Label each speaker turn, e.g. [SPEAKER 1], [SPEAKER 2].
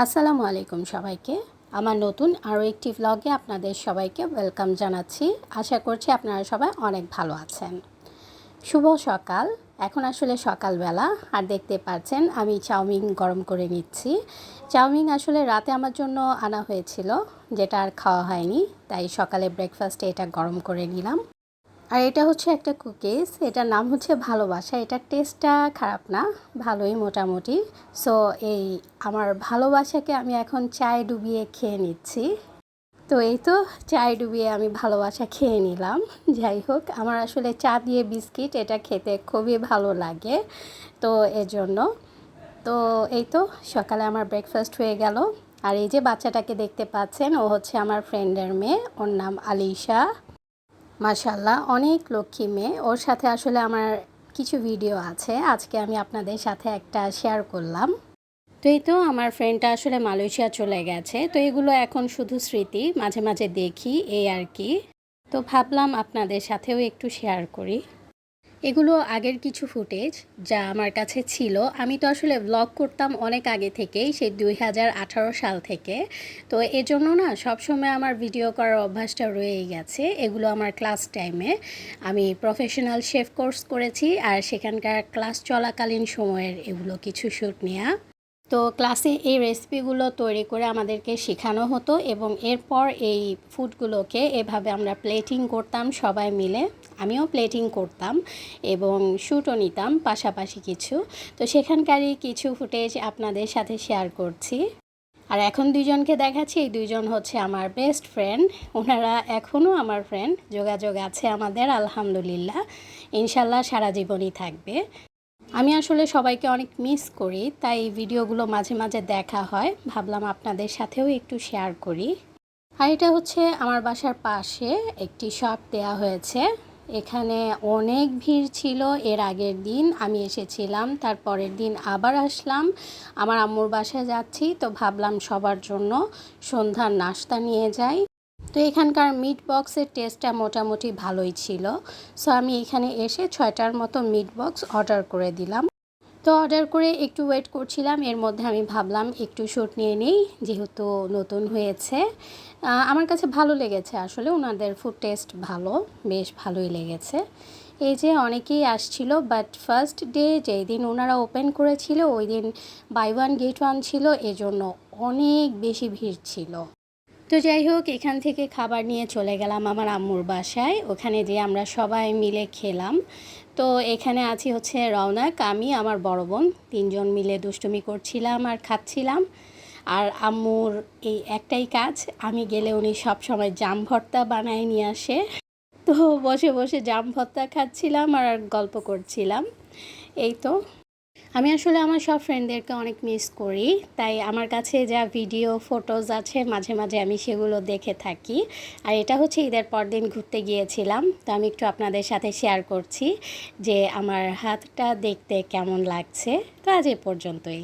[SPEAKER 1] আসসালামু আলাইকুম সবাইকে। আমার নতুন আরও একটি ভ্লগে আপনাদের সবাইকে ওয়েলকাম জানাচ্ছি। আশা করছি আপনারা সবাই অনেক ভালো আছেন। শুভ সকাল। এখন আসলে সকালবেলা। আর দেখতে পাচ্ছেন, আমি চাউমিন গরম করে নিচ্ছি। চাউমিন আসলে রাতে আমার জন্য আনা হয়েছিল, যেটা আর খাওয়া হয়নি। তাই সকালে ব্রেকফাস্টে এটা গরম করে নিলাম। আর এটা হচ্ছে একটা কুকিজ। এটার নাম হচ্ছে ভালোবাসা। এটার টেস্টটা খারাপ না, ভালোই মোটামুটি। সো এই আমার ভালোবাসাকে আমি এখন চায়ে ডুবিয়ে খেয়ে নিচ্ছি। তো এই তো চায়ে ডুবিয়ে আমি ভালোবাসা খেয়ে নিলাম। যাই হোক, আমার আসলে চা দিয়ে বিস্কিট এটা খেতে খুবই ভালো লাগে। তো এজন্য, তো এই তো সকালে আমার ব্রেকফাস্ট হয়ে গেল। আর এই যে বাচ্চাটাকে দেখতে পাচ্ছেন, ও হচ্ছে আমার ফ্রেন্ডের মেয়ে। ওর নাম আলিশা। মাশাল্লাহ অনেক লক্ষ্মী মেয়ে। ওর সাথে আসলে আমার কিছু ভিডিও আছে। আজকে আমি আপনাদের সাথে একটা শেয়ার করলাম। তো এই তো আমার ফ্রেন্ডটা আসলে মালয়েশিয়া চলে গেছে। তো এগুলো এখন শুধু স্মৃতি, মাঝে মাঝে দেখি, এই আর কি। তো ভাবলাম আপনাদের সাথেও একটু শেয়ার করি। এগুলো আগের কিছু ফুটেজ যা আমার কাছে ছিল। আমি তো আসলে ব্লগ করতাম অনেক আগে থেকেই, সেই দুই হাজার আঠারো সাল থেকে। তো এজন্য না, সবসময় আমার ভিডিও করার অভ্যাসটা রয়েই গেছে। এগুলো আমার ক্লাস টাইমে আমি প্রফেশনাল শেফ কোর্স করেছি আর সেখানকার ক্লাস চলাকালীন সময়ের এগুলো কিছু শ্যুট নেওয়া তো ক্লাসে এই রেসিপিগুলো তৈরি করে আমাদেরকে শেখানো হতো এবং এরপর এই ফুডগুলোকে এভাবে আমরা প্লেটিং করতাম সবাই মিলে। আমিও প্লেটিং করতাম এবং শ্যুটও নিতাম পাশাপাশি কিছু। তো সেখানকারই কিছু ফুটেজ আপনাদের সাথে শেয়ার করছি। আর এখন দুইজনকে দেখাচ্ছি, এই দুইজন হচ্ছে আমার বেস্ট ফ্রেন্ড ওনারা এখনও আমার ফ্রেন্ড যোগাযোগ আছে আমাদের, আলহামদুলিল্লাহ। ইনশাল্লাহ সারা জীবনই থাকবে। আমি আসলে সবাইকে অনেক মিস করি, তাই এই ভিডিওগুলো মাঝে মাঝে দেখা হয়। ভাবলাম আপনাদের সাথেও একটু শেয়ার করি। আর এটা হচ্ছে আমার বাসার পাশে একটি শপ দেয়া হয়েছে। এখানে অনেক ভিড় ছিল। এর আগের দিন আমি এসেছিলাম, তার পরের দিন আবার আসলাম। আমার আম্মুর বাসায় যাচ্ছি, তো ভাবলাম সবার জন্য সন্ধ্যার নাস্তা নিয়ে যাই। তো এখানকার মিট বক্সের টেস্টটা মোটামুটি ভালোই ছিল। সো আমি এখানে এসে ছয়টার মতো মিট বক্স অর্ডার করে দিলাম। তো অর্ডার করে একটু ওয়েট করছিলাম, এর মধ্যে আমি ভাবলাম একটু শ্যুট নিয়ে নিই, যেহেতু নতুন হয়েছে। আমার কাছে ভালো লেগেছে আসলে, ওনাদের ফুড টেস্ট ভালো, বেশ ভালোই লেগেছে। এই যে অনেকেই আসছিল বাট ফার্স্ট ডে যেই দিন ওনারা ওপেন করেছিল ওই দিন বাই ওয়ান গেট ওয়ান ছিল, এজন্য অনেক বেশি ভিড় ছিল। তো যাই হোক, এখান থেকে খাবার নিয়ে চলে গেলাম আমার আম্মুর বাসায়। ওখানে যে আমরা সবাই মিলে খেলাম। তো এখানে আছি হচ্ছে রওনাক, আমি, আমার বড় বোন। তিনজন মিলে দুষ্টুমি করছিলাম আর খাচ্ছিলাম। আর আম্মুর এই একটাই কাজ, আমি গেলে উনি সব সময় জাম ভর্তা বানায় নিয়ে আসে। তো বসে বসে জাম ভর্তা খাচ্ছিলাম আর গল্প করছিলাম। এই তো। আমি আসলে আমার সব ফ্রেন্ডদেরকে অনেক মিস করি, তাই আমার কাছে যা ভিডিও ফটোজ আছে, মাঝে মাঝে আমি সেগুলো দেখে থাকি। আর এটা হচ্ছে ঈদের পর দিন ঘুরতে গিয়েছিলাম, তো আমি একটু আপনাদের সাথে শেয়ার করছি যে আমার হাতটা দেখতে কেমন লাগছে। তো আজ এ পর্যন্তই।